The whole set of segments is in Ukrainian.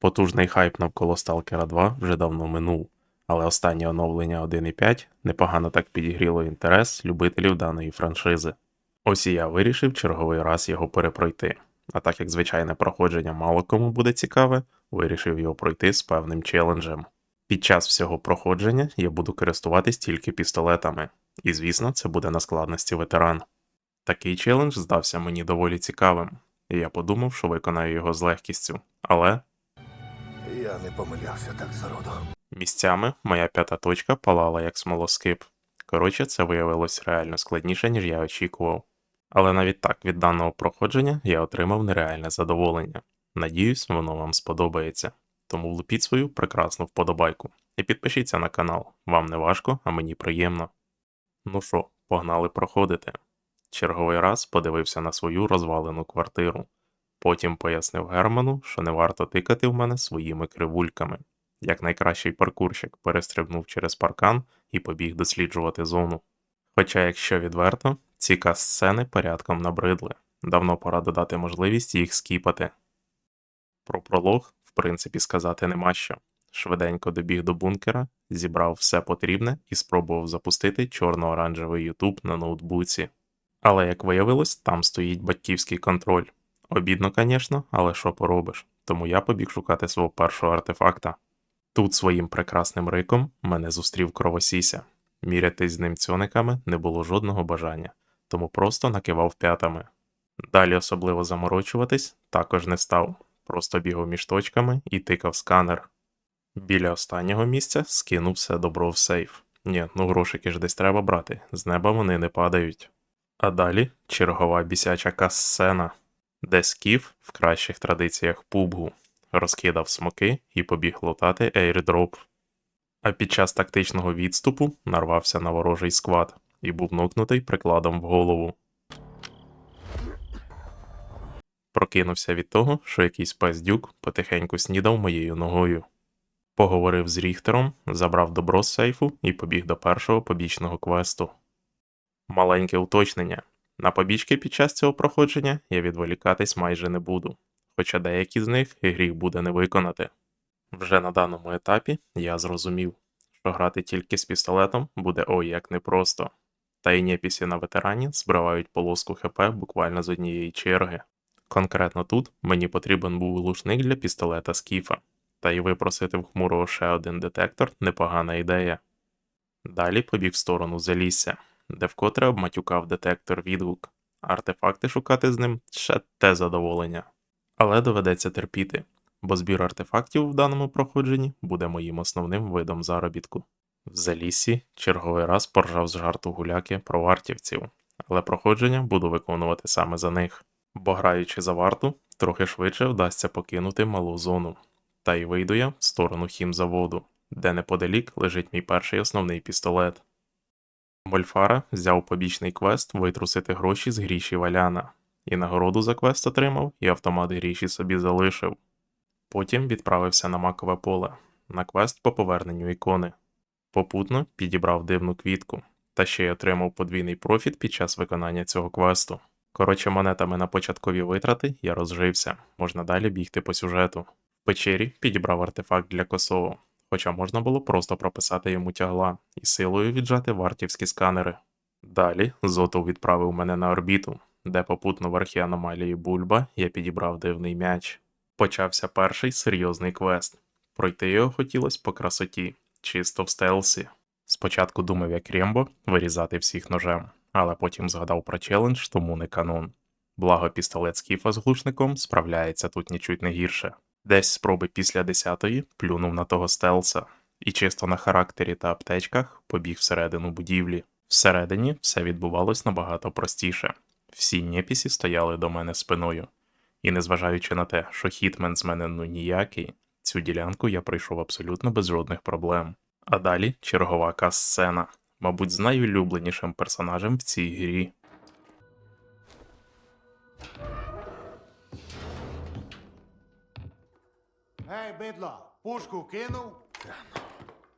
Потужний хайп навколо Stalker 2 вже давно минув, але останнє оновлення 1.5 непогано так підігріло інтерес любителів даної франшизи. Ось і я вирішив черговий раз його перепройти. А так як звичайне проходження мало кому буде цікаве, вирішив його пройти з певним челенджем. Під час всього проходження я буду користуватись тільки пістолетами, і звісно, це буде на складності ветеран. Такий челендж здався мені доволі цікавим, і я подумав, що виконаю його з легкістю, але Не помилявся так зароду. місцями моя п'ята точка палала як смолоскип. Коротше, це виявилось реально складніше, ніж я очікував. Але навіть так від даного проходження я отримав нереальне задоволення. Надіюсь, воно вам сподобається. Тому влупіть свою прекрасну вподобайку і підпишіться на канал. Вам не важко, а мені приємно. Ну що, погнали проходити. Черговий раз подивився на свою розвалену квартиру. Потім пояснив Герману, що не варто тикати в мене своїми кривульками. Як найкращий паркурщик перестрибнув через паркан і побіг досліджувати зону. Хоча, якщо відверто, ці кас-сцени порядком набридли. Давно пора додати можливість їх скіпати. Про пролог, в принципі, сказати нема що. Швиденько добіг до бункера, зібрав все потрібне і спробував запустити чорно-оранжевий YouTube на ноутбуці. Але як виявилось, там стоїть батьківський контроль. Обідно, звісно, але що поробиш, тому я побіг шукати свого першого артефакта. Тут своїм прекрасним риком мене зустрів кровосіся. Мірятись з ним цьониками не було жодного бажання, тому просто накивав п'ятами. Далі особливо заморочуватись також не став, просто бігав між точками і тикав сканер. Біля останнього місця скинув все добро в сейф. Ні, ну грошики ж десь треба брати, з неба вони не падають. А далі чергова бісяча касцена, де скіф в кращих традиціях пубгу розкидав смоки і побіг лутати ейрдроп. А під час тактичного відступу нарвався на ворожий сквад і був нокнутий прикладом в голову. Прокинувся від того, що якийсь паздюк потихеньку снідав моєю ногою. Поговорив з Ріхтером, забрав добро з сейфу і побіг до першого побічного квесту. Маленьке уточнення. На побічки під час цього проходження я відволікатись майже не буду, хоча деякі з них гріх буде не виконати. Вже на даному етапі я зрозумів, що грати тільки з пістолетом буде ой як непросто, та й непісі на ветерані збривають полоску ХП буквально з однієї черги. Конкретно тут мені потрібен був глушник для пістолета Скіфа, та й випросити в хмурого ще один детектор непогана ідея. Далі побіг в сторону залісся, де вкотре обматюкав детектор відгук. Артефакти шукати з ним ще те задоволення. Але доведеться терпіти, бо збір артефактів в даному проходженні буде моїм основним видом заробітку. В залісі черговий раз поржав з жарту гуляки про вартівців, але проходження буду виконувати саме за них, бо граючи за варту, трохи швидше вдасться покинути малу зону. Та й вийду я в сторону хімзаводу, де неподалік лежить мій перший основний пістолет. Мольфара взяв побічний квест витрусити гроші з гріші Валяна, і нагороду за квест отримав, і автомат гріші собі залишив. Потім відправився на макове поле на квест по поверненню ікони. Попутно підібрав дивну квітку, та ще й отримав подвійний профіт під час виконання цього квесту. Коротше, монетами на початкові витрати я розжився, можна далі бігти по сюжету. В печері підібрав артефакт для косового, хоча можна було просто прописати йому тягла і силою віджати вартівські сканери. Далі Зотов відправив мене на орбіту, де попутно в архі аномалії Бульба я підібрав дивний м'яч. Почався перший серйозний квест. Пройти його хотілося по красоті, чисто в стелсі. Спочатку думав, як Рембо вирізати всіх ножем, але потім згадав про челендж, тому не канон. Благо пістолет Скіфа з глушником справляється тут нічуть не гірше. Десь спроби після десятої плюнув на того стелса, і чисто на характері та аптечках побіг всередину будівлі. Всередині все відбувалось набагато простіше. Всі непісі стояли до мене спиною. І незважаючи на те, що хітмен з мене ну ніякий, цю ділянку я пройшов абсолютно без жодних проблем. А далі чергова кас-сцена, мабуть, з найулюбленішим персонажем в цій грі. Бидло, пушку кинув?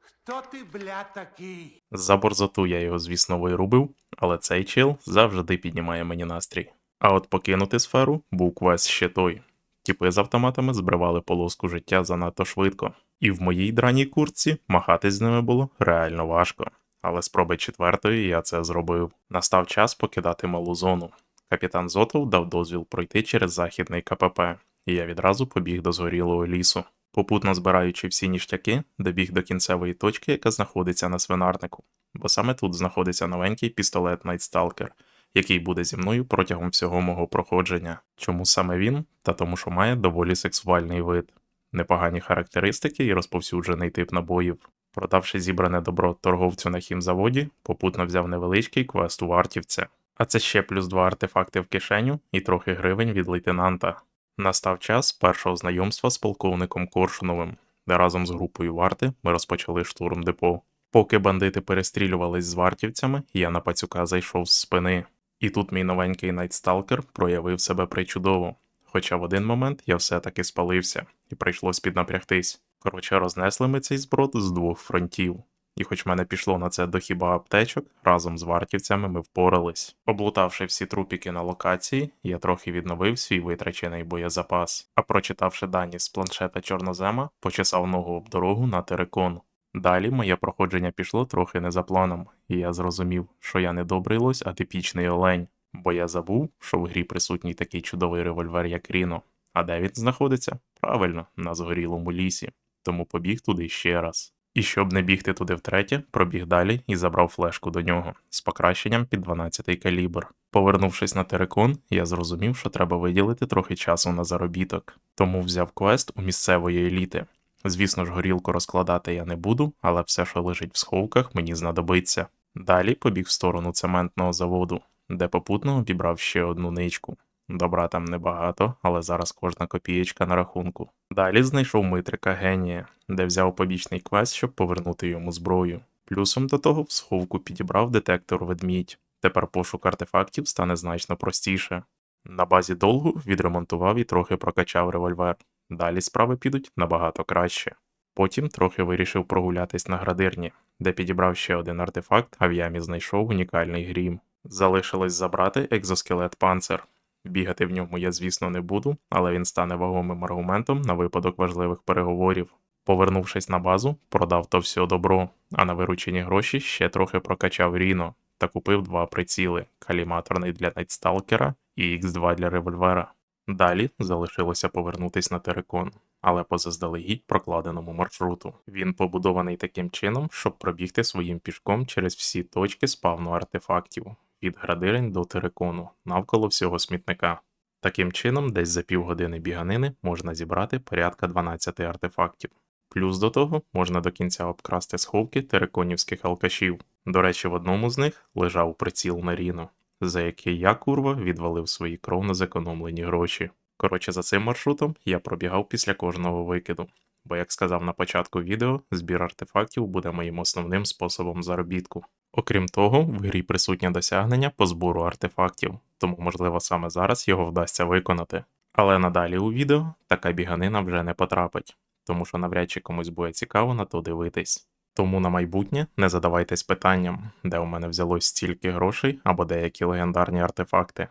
Хто ти, блядь, такий? За борзоту я його, звісно, вирубив, але цей чел завжди піднімає мені настрій. А от покинути сферу був квест ще той. Тіпи з автоматами збривали полоску життя занадто швидко, і в моїй драній куртці махатись з ними було реально важко. Але спроби четвертої я це зробив. Настав час покидати малу зону. Капітан Зотов дав дозвіл пройти через західний КПП, і я відразу побіг до згорілого лісу. Попутно збираючи всі ніштяки, добіг до кінцевої точки, яка знаходиться на свинарнику, бо саме тут знаходиться новенький пістолет Nightstalker, який буде зі мною протягом всього мого проходження. Чому саме він? Та тому, що має доволі сексуальний вид, непогані характеристики і розповсюджений тип набоїв. Продавши зібране добро торговцю на хімзаводі, попутно взяв невеличкий квест у вартівця. А це ще плюс два артефакти в кишеню і трохи гривень від лейтенанта. Настав час першого знайомства з полковником Коршуновим, де разом з групою варти ми розпочали штурм депо. Поки бандити перестрілювались з вартівцями, я на пацюка зайшов з спини. І тут мій новенький Найтсталкер проявив себе причудово. Хоча в один момент я все-таки спалився, і прийшлось піднапрягтись. Коротше, рознесли ми цей зброд з двох фронтів. І хоч мене пішло на це до хіба аптечок, разом з вартівцями ми впорались. Облутавши всі трупіки на локації, я трохи відновив свій витрачений боєзапас, а прочитавши дані з планшета Чорнозема, почесав ногу об дорогу на терекон. Далі моє проходження пішло трохи не за планом, і я зрозумів, що я не добрий лось, а типічний олень, бо я забув, що в грі присутній такий чудовий револьвер, як Ріно. А де він знаходиться? Правильно, на згорілому лісі. Тому побіг туди ще раз. І щоб не бігти туди втретє, пробіг далі і забрав флешку до нього з покращенням під 12-й калібр. Повернувшись на терекон, я зрозумів, що треба виділити трохи часу на заробіток, тому взяв квест у місцевої еліти. Звісно ж, горілку розкладати я не буду, але все, що лежить в сховках, мені знадобиться. Далі побіг в сторону цементного заводу, де попутно обібрав ще одну ничку. Добра там небагато, але зараз кожна копієчка на рахунку. Далі знайшов Митрика генія, де взяв побічний квест, щоб повернути йому зброю. Плюсом до того в сховку підібрав детектор ведмідь. Тепер пошук артефактів стане значно простіше. На базі долгу відремонтував і трохи прокачав револьвер. Далі справи підуть набагато краще. Потім трохи вирішив прогулятись на градирні, де підібрав ще один артефакт, а в ямі знайшов унікальний грім. Залишилось забрати екзоскелет панцир. Бігати в ньому я, звісно, не буду, але він стане вагомим аргументом на випадок важливих переговорів. Повернувшись на базу, продав то все добро, а на виручені гроші ще трохи прокачав Ріно та купив два приціли: каліматорний для Найтсталкера і X2 для револьвера. Далі залишилося повернутись на терекон, але по заздалегідь прокладеному маршруту. Він побудований таким чином, щоб пробігти своїм пішком через всі точки спавну артефактів від градирень до терекону, навколо всього смітника. Таким чином, десь за півгодини біганини можна зібрати порядка 12 артефактів. Плюс до того можна до кінця обкрасти сховки тереконівських алкашів. До речі, в одному з них лежав приціл на Ріно, за який я, курва, відвалив свої кровно зекономлені гроші. Коротше, за цим маршрутом я пробігав після кожного викиду, бо, як сказав на початку відео, збір артефактів буде моїм основним способом заробітку. Окрім того, в грі присутнє досягнення по збору артефактів, тому, можливо, саме зараз його вдасться виконати. Але надалі у відео така біганина вже не потрапить, тому що навряд чи комусь буде цікаво на то дивитись. Тому на майбутнє не задавайтесь питанням, де у мене взялось стільки грошей або деякі легендарні артефакти.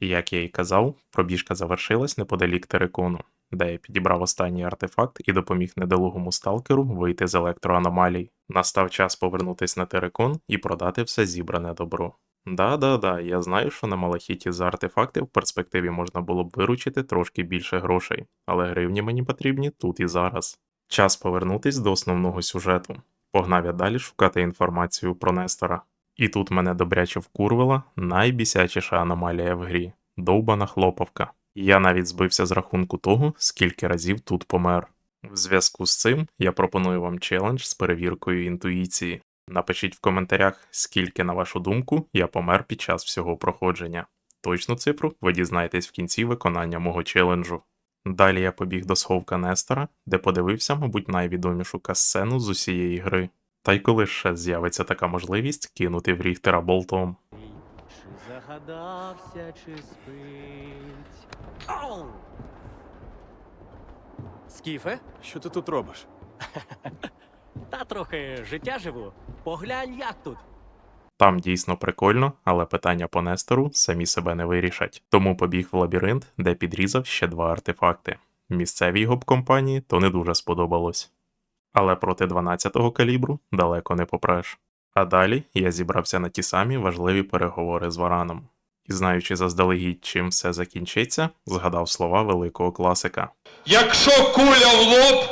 І Як я і казав, пробіжка завершилась неподалік терекону, де я підібрав останній артефакт і допоміг недолугому сталкеру вийти з електроаномалій. Настав час повернутись на терекон і продати все зібране добро. Да-да-да, я знаю, що на малахіті за артефакти в перспективі можна було б виручити трошки більше грошей, але гривні мені потрібні тут і зараз. Час повернутись до основного сюжету. Погнав я далі шукати інформацію про Нестора. І тут мене добряче вкурвила найбісячіша аномалія в грі довбана хлоповка. Я навіть збився з рахунку того, скільки разів тут помер. В зв'язку з цим я пропоную вам челендж з перевіркою інтуїції. Напишіть в коментарях, скільки, на вашу думку, я помер під час всього проходження. Точну цифру ви дізнаєтесь в кінці виконання мого челенджу. Далі я побіг до сховка Нестора, де подивився, мабуть, найвідомішу касцену з усієї гри. Та й коли ще з'явиться така можливість кинути в Ріхтера болтом. Чи загадався, чи спить. Ау! Скіфе? Що ти тут робиш? Та трохи життя живу. Поглянь, як тут. Там дійсно прикольно, але питання по Нестору самі себе не вирішать. Тому побіг в лабіринт, де підрізав ще два артефакти. Місцевій гоп-компанії то не дуже сподобалось. Але проти 12-го калібру далеко не попреш. А далі я зібрався на ті самі важливі переговори з Вараном. І знаючи заздалегідь, чим все закінчиться, згадав слова великого класика. Якщо куля в лоб,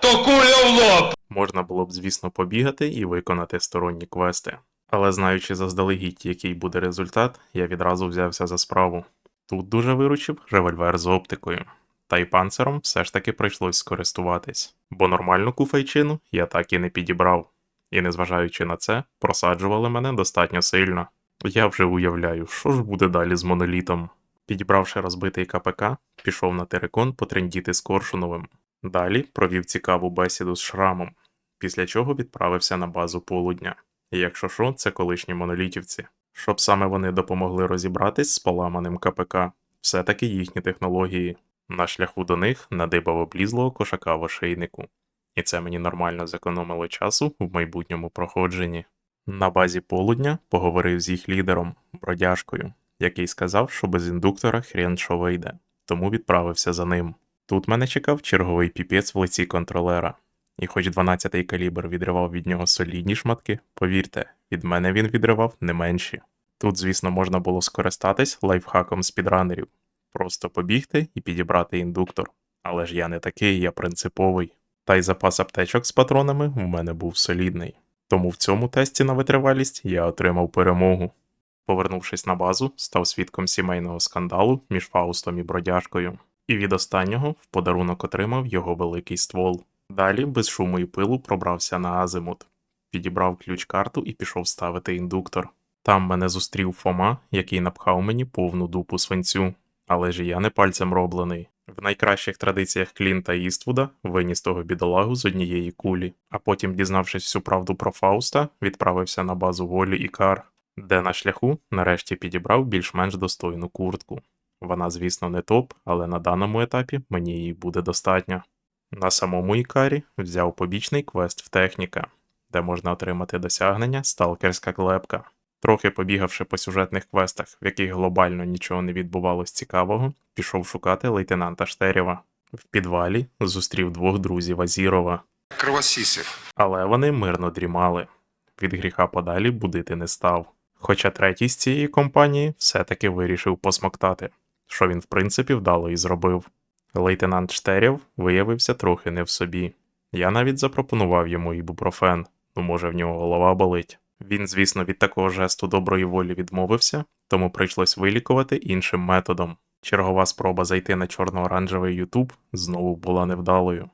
то куля в лоб. Можна було б, звісно, побігати і виконати сторонні квести. Але знаючи заздалегідь, який буде результат, я відразу взявся за справу. Тут дуже виручив револьвер з оптикою. Та й панцером все ж таки прийшлось скористуватись, бо нормальну куфайчину я так і не підібрав. І незважаючи на це, просаджували мене достатньо сильно. Я вже уявляю, що ж буде далі з монолітом. Підібравши розбитий КПК, пішов на терикон потрендіти з Коршуновим. Далі провів цікаву бесіду з шрамом, після чого відправився на базу полудня. Якщо що, це колишні монолітівці. Щоб саме вони допомогли розібратись з поламаним КПК, все-таки їхні технології. На шляху до них надибав облізлого кошака в ошейнику. І це мені нормально зекономило часу в майбутньому проходженні. На базі полудня поговорив з їх лідером, бродяжкою, який сказав, що без індуктора хрен що вийде, тому відправився за ним. Тут мене чекав черговий піпець в лиці контролера. І хоч 12-й калібр відривав від нього солідні шматки, повірте, від мене він відривав не менші. Тут, звісно, можна було скористатись лайфхаком спідранерів, просто побігти і підібрати індуктор. Але ж я не такий, я принциповий. Та й запас аптечок з патронами в мене був солідний. Тому в цьому тесті на витривалість я отримав перемогу. Повернувшись на базу, став свідком сімейного скандалу між Фаустом і бродяжкою, і від останнього в подарунок отримав його великий ствол. Далі без шуму і пилу пробрався на азимут, підібрав ключ-карту і пішов ставити індуктор. Там мене зустрів Фома, який напхав мені повну дупу свинцю. Але ж і я не пальцем роблений. В найкращих традиціях Клінта Іствуда виніс того бідолагу з однієї кулі, а потім, дізнавшись всю правду про Фауста, відправився на базу волі і кар, де на шляху нарешті підібрав більш-менш достойну куртку. Вона, звісно, не топ, але на даному етапі мені її буде достатньо. На самому Ікарі взяв побічний квест в техніка, де можна отримати досягнення Сталкерська клепка. Трохи побігавши по сюжетних квестах, в яких глобально нічого не відбувалось цікавого, пішов шукати лейтенанта Штерєва. В підвалі зустрів двох друзів Азірова, Кровосісів. але вони мирно дрімали. Від гріха подалі будити не став. Хоча третій з цієї компанії все-таки вирішив посмоктати, що він в принципі вдало і зробив. Лейтенант Штерєв виявився трохи не в собі. Я навіть запропонував йому ібупрофен, ну може в нього голова болить. Він, звісно, від такого жесту доброї волі відмовився, тому прийшлось вилікувати іншим методом. Чергова спроба зайти на чорно-оранжевий Ютуб знову була невдалою.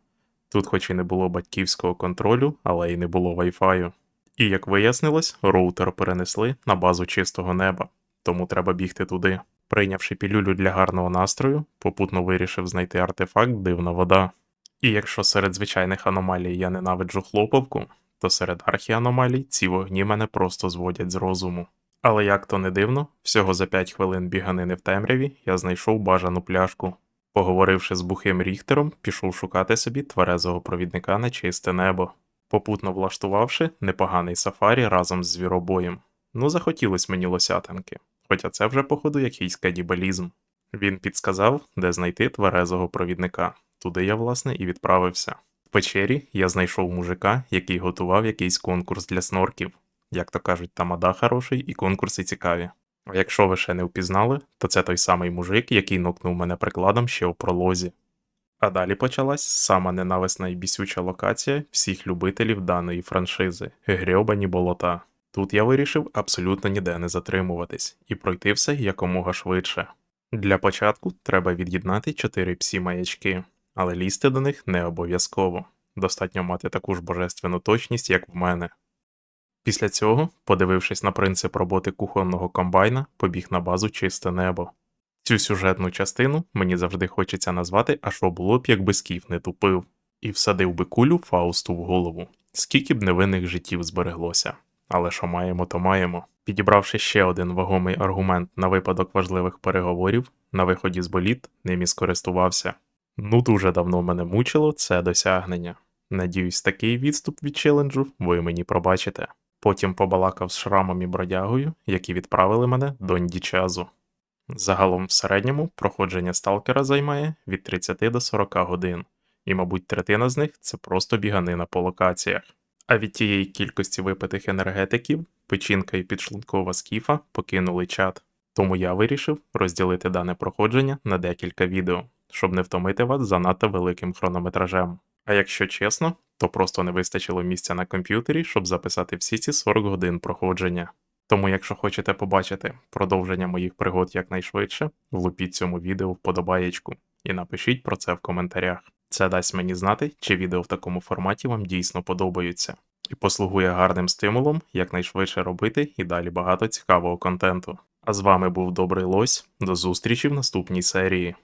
Тут, хоч і не було батьківського контролю, але й не було вайфаю. І як вияснилось, роутер перенесли на базу чистого неба, тому треба бігти туди. Прийнявши пілюлю для гарного настрою, попутно вирішив знайти артефакт Дивна вода. І якщо серед звичайних аномалій я ненавиджу хлоповку, то серед архіаномалій ці вогні мене просто зводять з розуму. Але як то не дивно, всього за 5 хвилин біганини в темряві я знайшов бажану пляшку. Поговоривши з бухим Ріхтером, пішов шукати собі тверезого провідника на чисте небо, попутно влаштувавши непоганий сафарі разом з звіробоєм. Ну, захотілось мені лосятинки, хоча це вже, походу, якийсь кадібалізм. Він підсказав, де знайти тверезого провідника. Туди я, власне, і відправився. В печері я знайшов мужика, який готував якийсь конкурс для снорків. Як то кажуть, тамада хороший і конкурси цікаві. А якщо ви ще не впізнали, то це той самий мужик, який нокнув мене прикладом ще у пролозі. А далі почалась сама ненависна і бісюча локація всіх любителів даної франшизи грьобані болота. Тут я вирішив абсолютно ніде не затримуватись і пройти все якомога швидше. Для початку треба від'єднати 4 псі маячки, але лізти до них не обов'язково. Достатньо мати таку ж божественну точність, як в мене. Після цього, подивившись на принцип роботи кухонного комбайна, побіг на базу чисте небо. Цю сюжетну частину мені завжди хочеться назвати, а що було б, якби скіф не тупив, і всадив би кулю Фаусту в голову. Скільки б невинних життів збереглося. Але що маємо, то маємо. Підібравши ще один вагомий аргумент на випадок важливих переговорів, на виході з боліт ним і скористувався. Ну дуже давно мене мучило це досягнення. Надіюсь, такий відступ від челенджу ви мені пробачите. Потім побалакав з шрамом і бродягою, які відправили мене до Ндічазу. Загалом в середньому проходження сталкера займає від 30 до 40 годин, і, мабуть, третина з них це просто біганина по локаціях. А від тієї кількості випитих енергетиків печінка і підшлункова скіфа покинули чат. Тому я вирішив розділити дане проходження на декілька відео, щоб не втомити вас занадто великим хронометражем. А якщо чесно, то просто не вистачило місця на комп'ютері, щоб записати всі ці 40 годин проходження. Тому, якщо хочете побачити продовження моїх пригод якнайшвидше, влупіть цьому відео вподобаєчку і напишіть про це в коментарях. Це дасть мені знати, чи відео в такому форматі вам дійсно подобаються, і послугує гарним стимулом якнайшвидше робити і далі багато цікавого контенту. А з вами був Добрий Лось. До зустрічі в наступній серії.